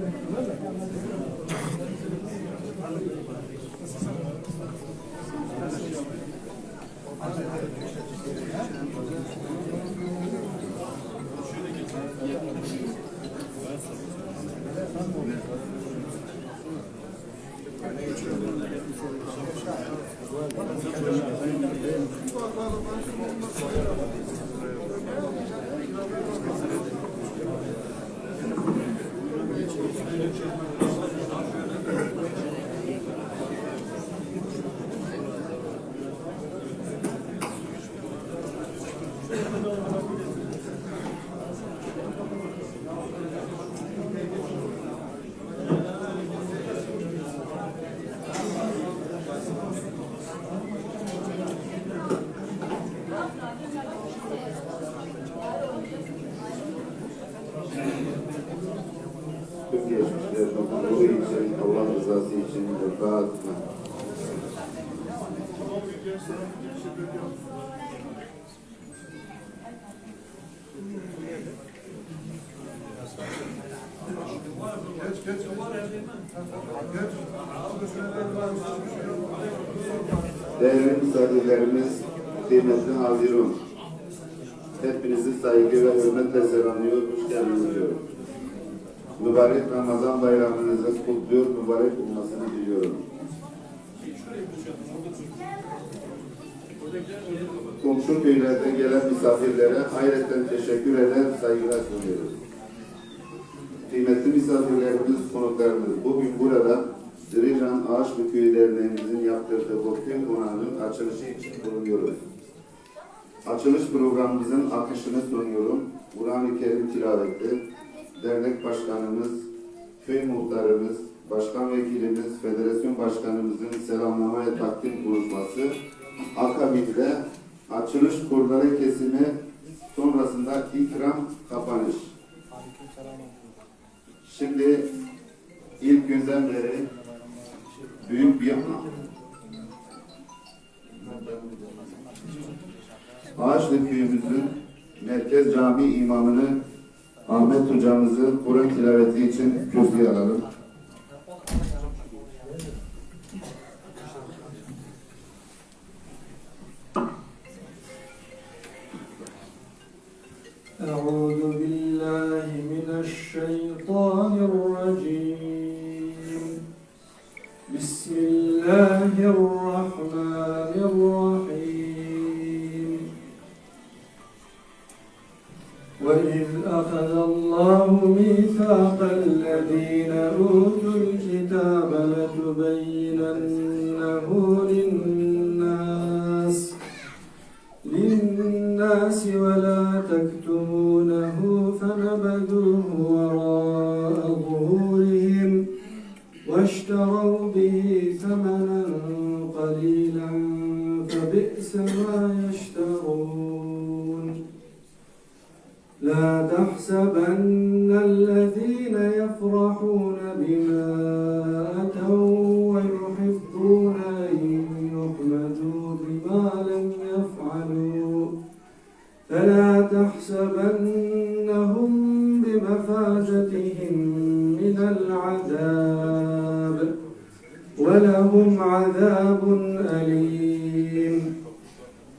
Tüm geçmişler bu için, Allah rızası için vefa etme. Değerli misafirlerimiz, kıymetli hazirun. Hepinizi saygı ve hürmetle selamlıyor, hoş geldiniz diyorum. Mübarek Ramazan bayramınızı kutluyor, mübarek olmasını diliyorum. Komşu köylerden gelen misafirlere hayretten teşekkür eder, saygılar sunuyoruz. Kıymetli misafirlerimiz, konuklarımız, bugün burada Dirijan Ağaçlı Köyü Derneğimizin yaptırdığı köy konağının açılışı için bulunuyoruz. Açılış programımızın akışını sunuyorum. Kur'an-ı Kerim tilaveti, dernek başkanımız, köy muhtarımız, başkan vekilimiz, federasyon başkanımızın selamlama ve takdim konuşması, akabinde açılış kurları kesimi sonrasında ikram kapanış. Şimdi ilk günden beri büyük bir Ağaçlı köyümüzün merkez cami imamını Ahmet hocamızı Kur'an tilaveti için kürsüye alalım. أعوذ بالله من الشيطان الرجيم بسم الله الرحمن الرحيم الله ميثاق الذين أوتوا الكتاب لتبيننه للناس للناس ولا تكتمونه فنبذوه وراء ظهورهم واشتروا به ثمنا لا تحسبن الذين يفرحون بما أتوا ويحبون أن يحمدوا بما لم يفعلوا. فلا تحسبنهم بمفازتهم من العذاب ولهم عذاب أليم.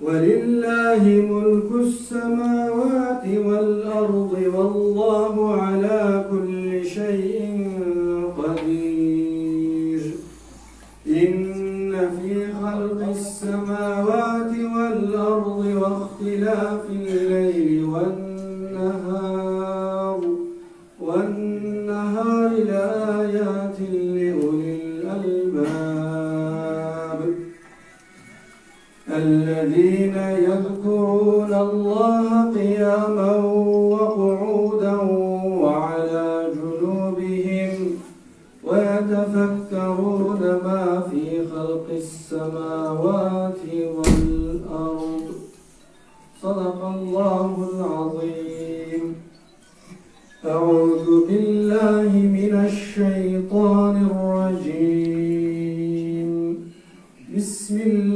ولله ملك السماوات والأرض والله على كل شيء قدير. إن في خلق السماوات والأرض واختلاف الذين يذكرون الله قياما وقعودا وعلى جنوبهم ويتفكرون ما في خلق السماوات والأرض. صدق الله العظيم. أعوذ بالله من الشيطان الرجيم. بسم الله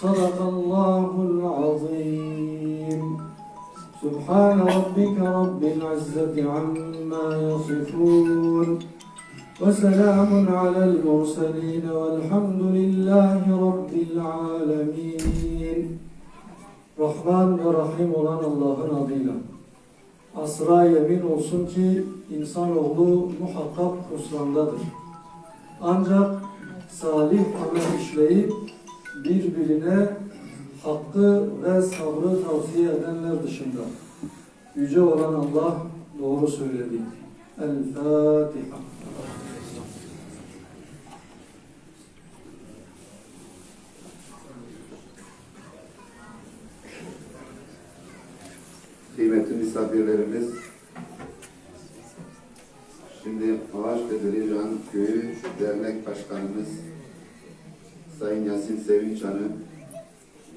Sadakallahul azim. Subhan rabbike rabbil izzati amma yasifun. Ve selamun alel murselin velhamdülillahi rabbil alemin. Rahman ve Rahim olan Allah'ın adıyla. Asra yemin olsun ki insanoğlu muhakkak husrandadır. Ancak salih amel işleyip birbirine hakkı ve sabrı tavsiye edenler dışında. Yüce olan Allah doğru söyledi. El-Fatiha. Kıymetli misafirlerimiz, şimdi Ağaçlı Dilican Köyü Dernek Başkanımız Sayın Yasin Sevinçhan'ı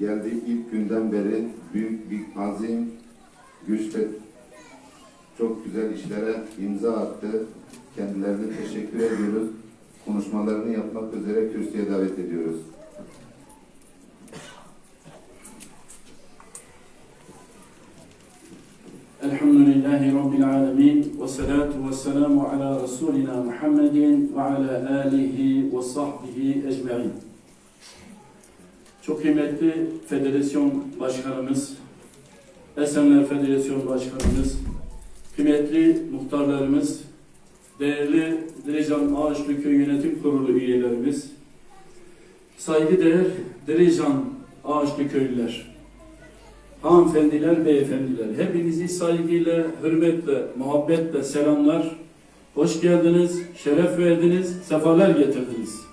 geldiği ilk günden beri büyük bir azim, güçle çok güzel işlere imza attı. Kendilerine teşekkür ediyoruz. Konuşmalarını yapmak üzere kürsüye davet ediyoruz. Elhamdülillahi Rabbil Alemin ve salatu ve selamu ala Resulina Muhammedin ve ala alihi ve sahbihi ecmain. Çok kıymetli Federasyon Başkanımız, Esenler Federasyon Başkanımız, kıymetli muhtarlarımız, değerli Direcan Ağaçlı Köy Yönetim Kurulu üyelerimiz, saygıdeğer Direcan Ağaçlı Köylüler, hanımefendiler, beyefendiler, hepinizi saygıyla, hürmetle, muhabbetle selamlar. Hoş geldiniz, şeref verdiniz, sefalar getirdiniz.